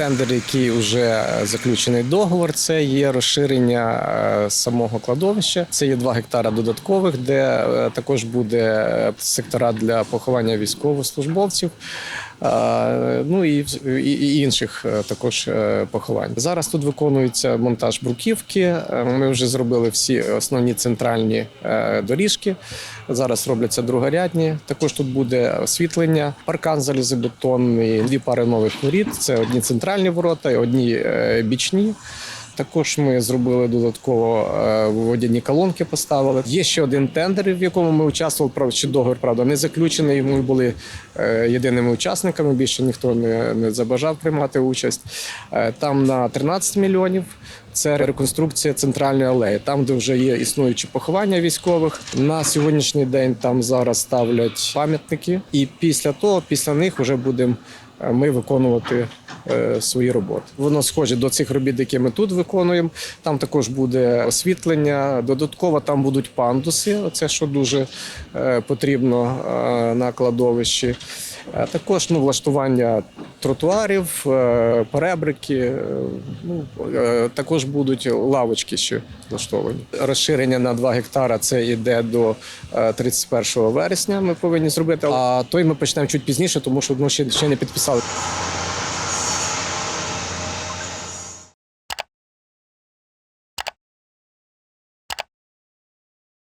Тендер, який вже заключений договор, це є розширення е, самого кладовища. Це є 2 гектара додаткових, де е, також буде е, сектора для поховання військовослужбовців. Ну і, і, інших е, також е, поховань. Зараз тут виконується монтаж бруківки. Е, Ми вже зробили всі основні центральні доріжки. Зараз робляться другорядні. Також тут буде освітлення, паркан залізобетонний, дві пари нових воріт. Це одні центральні ворота і одні бічні. Також ми зробили додатково е, водяні колонки, поставили. Є ще один тендер, в якому ми участвували. Правда, ще договір правда не заключений. Ми були е, єдиними учасниками. Більше ніхто не, не забажав приймати участь. Е, Там на 13 мільйонів. Це реконструкція центральної алеї, там, де вже є існуючі поховання військових. На сьогоднішній день там зараз ставлять пам'ятники, і після того, після них, вже будемо ми виконувати свої роботи. Воно схоже до цих робіт, які ми тут виконуємо. Там також буде освітлення. Додатково там будуть пандуси. Оце що дуже е, потрібно е, на кладовищі. Е, Також ну, влаштування тротуарів, е, перебрики. е, Ну, е, також будуть лавочки ще влаштовані. Розширення на 2 гектара це йде до е, 31 вересня. Ми повинні зробити. А той ми почнемо чуть пізніше, тому що ну, ще, ще не підписали.